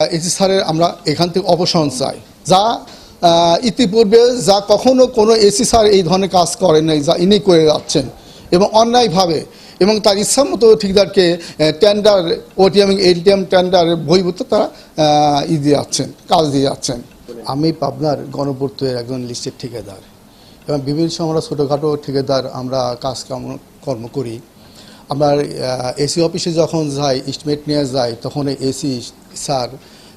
AC স্যারের আমরা এখান থেকে অবসান চাই। যা ইতিপূর্বে যা কখনো কোনো এসি স্যার এই ধরনের কাজ করেন নাই, যা ইনি করে যাচ্ছেন। এবং অন্যায়ভাবে, এবং তার ইচ্ছা মতো ঠিকদারকে টেন্ডার ওটিএম এটিএম টেন্ডার বহির্ভূত তারা ই দিয়ে যাচ্ছেন, কাজ দিয়ে যাচ্ছেন। আমি পাবনার গণপূর্তের একজন লিস্টের ঠিকাদার। এবং বিভিন্ন সময় আমরা ছোটোখাটো ঠিকাদার, আমরা কাজ কর্ম করি। আমরা এসি অফিসে যখন যাই এস্টিমেট নিয়ে যাই, তখন এসি স্যার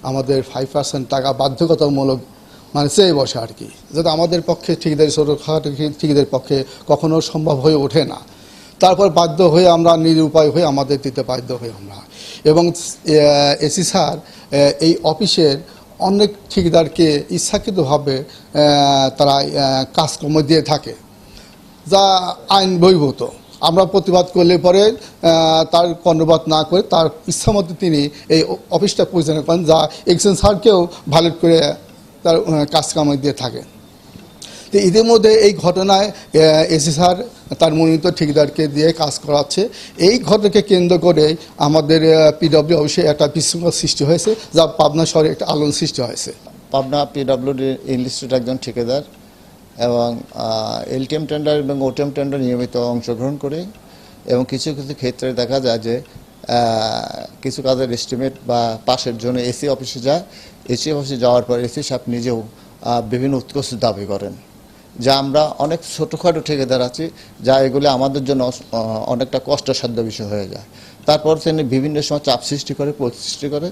আমাদের ফাইভ পার্সেন্ট টাকা বাধ্যকতামূলক মানে চেয়ে বসে আর কি। যাতে আমাদের পক্ষে ঠিকাদারি ছোটোখাটো ঠিকাদের পক্ষে কখনো সম্ভব হয়ে ওঠে না। তারপর বাধ্য হয়ে আমরা নিরুপায় হয়ে আমাদের দিতে বাধ্য হই আমরা। এবং এসি স্যার এই অফিসের অনেক ঠিকদারকে ইচ্ছাকৃতভাবে তারা কাজকর্ম দিয়ে থাকে। যা আইন বহির্ভূত। আমরা প্রতিবাদ করলে পরে তার কর্ণপাত না করে তার ইচ্ছামতো তিনি এই অফিসটা পরিচালনা করেন, যা এক্সেন স্যারকেও ভায়োলেট করে তার কাজকাম দিয়ে থাকে। তো ইতিমধ্যে এই ঘটনায় এসি স্যার, তার মনোনীত ঠিকাদারকে দিয়ে কাজ করাচ্ছে। এই ঘটনাকে কেন্দ্র করে আমাদের পিডব্লিউ অফিসে একটা বিশৃঙ্খলা সৃষ্টি হয়েছে, যা পাবনা শহরে একটা আলোড়ন সৃষ্টি হয়েছে। পাবনা পিডব্লিউডি ইনস্টিটিউট একজন ঠিকাদার। এবং এলটিএম টেন্ডার এবং ওটিএম টেন্ডার নিয়মিত অংশগ্রহণ করে এবং কিছু কিছু ক্ষেত্রে দেখা যায় যে কিছু কাজের এস্টিমেট বা পাশের জন্য এসি অফিসে যায়, এসি অফিসে যাওয়ার পর এসি সাপ নিজেও বিভিন্ন উৎকর্ষ দাবি করেন। যা আমরা অনেক ছোটোখাটো ঠিকাদার আছি, যা এগুলি আমাদের জন্য অনেকটা কষ্টসাধ্য বিষয় হয়ে যায়। তারপর তিনি বিভিন্ন সময় চাপ সৃষ্টি করে সৃষ্টি করে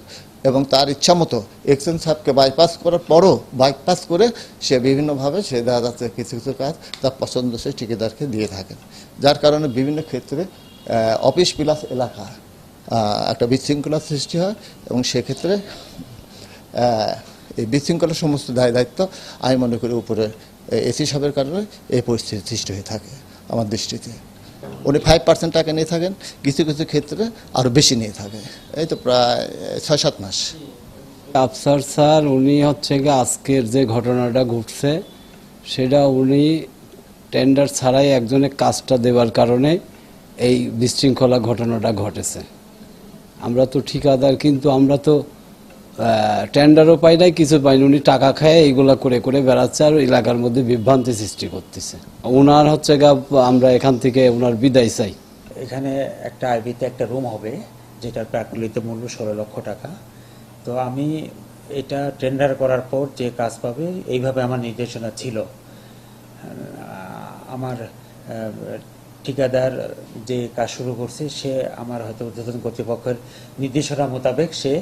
এবং তার ইচ্ছা মতো এক্সচেঞ্জ সাহেবকে বাইপাস করার পরও বাইপাস করে সে বিভিন্নভাবে সে দেখা যাচ্ছে কিছু কিছু কাজ তার পছন্দ সে ঠিকাদারকে দিয়ে থাকেন। যার কারণে বিভিন্ন ক্ষেত্রে অফিস প্লাস এলাকা একটা বিশৃঙ্খলা সৃষ্টি হয় এবং সেক্ষেত্রে এই বিশৃঙ্খলা সমস্ত দায়, দায়িত্ব আমি মনে করি উপরে এসি সাহেবের কারণে এই পরিস্থিতি সৃষ্টি হয়ে থাকে আমার দৃষ্টিতে। উনি ফাইভ পার্সেন্ট টাকা নিয়ে থাকেন, কিছু কিছু ক্ষেত্রে আরও বেশি নিয়ে থাকে এই তো প্রায় ছয়, সাত মাস। আফসার স্যার, উনি হচ্ছে গিয়ে আজকের যে ঘটনাটা ঘটছে, সেটা উনি টেন্ডার ছাড়াই একজনের কাজটা দেওয়ার কারণে এই বিশৃঙ্খলা ঘটনাটা ঘটেছে। আমরা তো ঠিকাদার, কিন্তু আমরা তো টেন্ডারও পাই নাই, কিছু পাইনি উনি টাকা খায় এইগুলা করে করে বেড়াচ্ছে আর এলাকার মধ্যে বিভ্রান্তি সৃষ্টি করতেছে। ওনার হচ্ছে গা, আমরা এখান থেকে ওনার বিদায় চাই। এখানে একটা আইবিতে একটা রুম হবে, যেটার প্রাকলিত মূল্য ষোলো লক্ষ টাকা। তো আমি এটা টেন্ডার করার পর যে কাজ পাবে, এইভাবে আমার নির্দেশনা ছিল। আমার ঠিকাদার যে কাজ শুরু করছে, সে আমার হয়তো ঊর্ধ্বতন কর্তৃপক্ষের নির্দেশনা মোতাবেক সে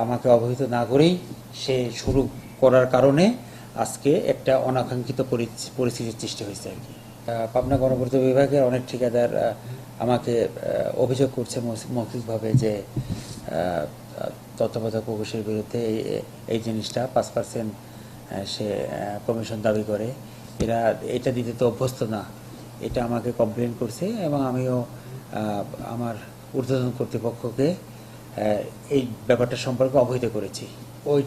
আমাকে অবহিত না করেই সে শুরু করার কারণে আজকে একটা অনাকাঙ্ক্ষিত পরি- পরিস্থিতির সৃষ্টি হয়েছে আর কি। পাবনা গণপূর্ত বিভাগের অনেক ঠিকাদার আমাকে অভিযোগ করছে মৌখিকভাবে যে তত্ত্বাবধায়ক প্রবেশের বিরুদ্ধে এই জিনিসটা পাঁচ পার্সেন্ট সে কমিশন দাবি করে। এরা এটা দিতে তো অভ্যস্ত না। এটা আমাকে কমপ্লেন করছে এবং আমিও আমার ঊর্ধ্বতন কর্তৃপক্ষকে এই ব্যাপারটা সম্পর্কে অবহিত করেছি। ওই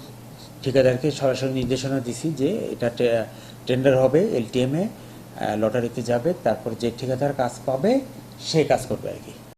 ঠিকাদারকে সরাসরি নির্দেশনা দিছি যে এটা টেন্ডার হবে এলটিএমে লটারিতে যাবে, তারপর যে ঠিকাদার কাজ পাবে, সে কাজ করবে আর কি।